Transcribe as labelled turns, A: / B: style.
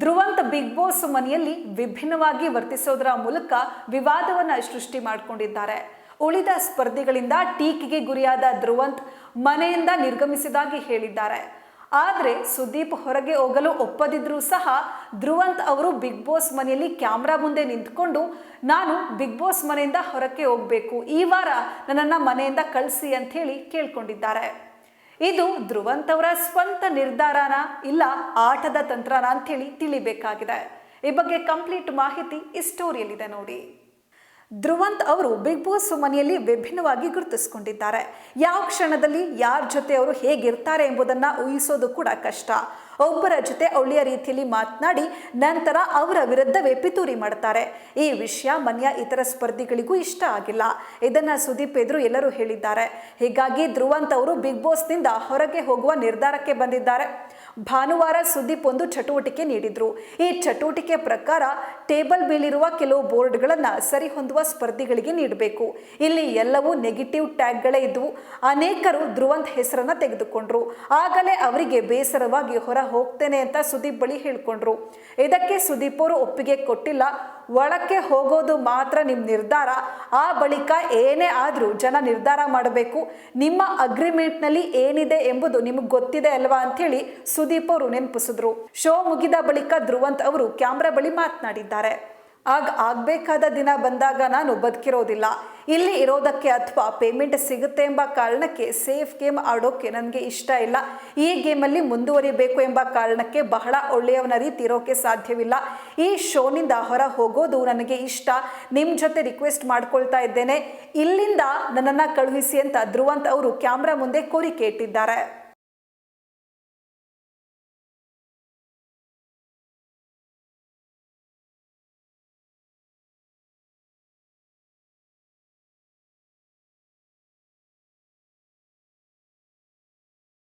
A: Dhruvanth big boss ಮನೆಯಲ್ಲಿ ವಿಭಿನ್ನವಾಗಿ ವರ್ತಿಸೋದರ ಮೂಲಕ ವಿವಾದವನ್ನ ಸೃಷ್ಟಿ ಮಾಡಿಕೊಂಡಿದ್ದಾರೆ. ಉಳಿದ ಸ್ಪರ್ಧಿಗಳಿಂದ ಟೀಕೆಗೆ ಗುರಿಯಾದ ಧ್ರುವಂತ್ ಮನೆಯಿಂದ ನಿರ್ಗಮಿಸಿದಾಗಿ ಹೇಳಿದ್ದಾರೆ. ಆದರೆ ಸುದೀಪ್ ಹೊರಗೆ ಹೋಗಲು ಒಪ್ಪದಿದ್ರೂ ಸಹ ಧ್ರುವಂತ್ ಅವರು ಬಿಗ್ ಬಾಸ್ ಮನೆಯಲ್ಲಿ ಕ್ಯಾಮ್ರಾ ಮುಂದೆ ನಿಂತ್ಕೊಂಡು, ನಾನು ಬಿಗ್ ಬಾಸ್ ಮನೆಯಿಂದ ಹೊರಕ್ಕೆ ಹೋಗಬೇಕು, ಈ ವಾರ ನನ್ನನ್ನು ಮನೆಯಿಂದ ಕಳಿಸಿ ಅಂತ ಹೇಳಿ ಕೇಳ್ಕೊಂಡಿದ್ದಾರೆ. ಇದು ಧ್ರುವಂತವರ ಸ್ವಂತ ನಿರ್ಧಾರನ ಇಲ್ಲ ಆಟದ ತಂತ್ರನ ಅಂಥೇಳಿ ತಿಳಿಬೇಕಾಗಿದೆ. ಈ ಬಗ್ಗೆ ಕಂಪ್ಲೀಟ್ ಮಾಹಿತಿ ಈ ಸ್ಟೋರಿಯಲ್ಲಿದೆ ನೋಡಿ. ಧ್ರುವಂತ್ ಅವರು ಬಿಗ್ ಬಾಸ್ ಮನೆಯಲ್ಲಿ ವಿಭಿನ್ನವಾಗಿ ಗುರುತಿಸಿಕೊಂಡಿದ್ದಾರೆ. ಯಾವ ಕ್ಷಣದಲ್ಲಿ ಯಾರ ಜೊತೆ ಅವರು ಹೇಗಿರ್ತಾರೆ ಎಂಬುದನ್ನು ಊಹಿಸೋದು ಕೂಡ ಕಷ್ಟ. ಒಬ್ಬರ ಜೊತೆ ಒಳ್ಳೆಯ ರೀತಿಯಲ್ಲಿ ಮಾತನಾಡಿ ನಂತರ ಅವರ ವಿರುದ್ಧವೇ ಪಿತೂರಿ ಮಾಡ್ತಾರೆ ಈ ವಿಷಯ ಮನೆಯ ಇತರ ಸ್ಪರ್ಧಿಗಳಿಗೂ ಇಷ್ಟ ಆಗಿಲ್ಲ. ಇದನ್ನ ಸುದೀಪ್ ಎದುರು ಎಲ್ಲರೂ ಹೇಳಿದ್ದಾರೆ. ಹೀಗಾಗಿ ಧ್ರುವಂತ್ ಅವರು ಬಿಗ್ ಬಾಸ್ನಿಂದ ಹೊರಗೆ ಹೋಗುವ ನಿರ್ಧಾರಕ್ಕೆ ಬಂದಿದ್ದಾರೆ. ಭಾನುವಾರ ಸುದೀಪ್ ಒಂದು ಚಟುವಟಿಕೆ ನೀಡಿದ್ರು. ಈ ಚಟುವಟಿಕೆ ಪ್ರಕಾರ ಟೇಬಲ್ ಮೇಲಿರುವ ಕೆಲವು ಬೋರ್ಡ್ಗಳನ್ನು ಸರಿಹೊಂದುವ ಸ್ಪರ್ಧಿಗಳಿಗೆ ನೀಡಬೇಕು. ಇಲ್ಲಿ ಎಲ್ಲವೂ ನೆಗೆಟಿವ್ ಟ್ಯಾಗ್ಗಳೇ ಇದ್ದವು ಅನೇಕರು ಧ್ರುವಂತ್ ಹೆಸರನ್ನ ತೆಗೆದುಕೊಂಡ್ರು. ಆಗಲೇ ಅವರಿಗೆ ಬೇಸರವಾಗಿ ಹೊರ ಹೋಗ್ತೇನೆ ಅಂತ ಸುದೀಪ್ ಬಳಿ ಹೇಳ್ಕೊಂಡ್ರು. ಇದಕ್ಕೆ ಸುದೀಪ್ ಅವರು ಒಪ್ಪಿಗೆ ಕೊಟ್ಟಿಲ್ಲ. ಒಳಕ್ಕೆ ಹೋಗೋದು ಮಾತ್ರ ನಿಮ್ಮ ನಿರ್ಧಾರ. ಆ ಬಳಿಕ ಏನೇ ಆದರೂ ಜನ ನಿರ್ಧಾರ ಮಾಡಬೇಕು. ನಿಮ್ಮ ಅಗ್ರಿಮೆಂಟ್ನಲ್ಲಿ ಏನಿದೆ ಎಂಬುದು ನಿಮಗೆ ಗೊತ್ತಿದೆ ಅಲ್ವಾ ಅಂಥೇಳಿ ಸುದೀಪ್ ಅವರು ನೆನಪಿಸಿದ್ರು. ಶೋ ಮುಗಿದ ಬಳಿಕ ಧ್ರುವಂತ್ ಅವರು ಕ್ಯಾಮ್ರಾ ಬಳಿ ಮಾತನಾಡಿದ್ದಾರೆ. ಆಗ ಆಗಬೇಕಾದ ದಿನ ಬಂದಾಗ ನಾನು ಬದುಕಿರೋದಿಲ್ಲ. ಇಲ್ಲಿ ಇರೋದಕ್ಕೆ ಅಥವಾ ಪೇಮೆಂಟ್ ಸಿಗುತ್ತೆ ಎಂಬ ಕಾರಣಕ್ಕೆ ಸೇಫ್ ಗೇಮ್ ಆಡೋಕ್ಕೆ ನನಗೆ ಇಷ್ಟ ಇಲ್ಲ. ಈ ಗೇಮಲ್ಲಿ ಮುಂದುವರಿಬೇಕು ಎಂಬ ಕಾರಣಕ್ಕೆ ಬಹಳ ಒಳ್ಳೆಯವನ ರೀತಿ ಇರೋಕ್ಕೆ ಸಾಧ್ಯವಿಲ್ಲ. ಈ ಶೋನಿಂದ ಹೊರ ಹೋಗೋದು ನನಗೆ ಇಷ್ಟ. ನಿಮ್ಮ ಜೊತೆ ರಿಕ್ವೆಸ್ಟ್ ಮಾಡ್ಕೊಳ್ತಾ ಇದ್ದೇನೆ. ಇಲ್ಲಿಂದ ನನ್ನನ್ನು ಕಳುಹಿಸಿ ಅಂತ ಧ್ರುವಂತ್ ಅವರು ಕ್ಯಾಮ್ರಾ ಮುಂದೆ ಕೋರಿಕೆ ಇಟ್ಟಿದ್ದಾರೆ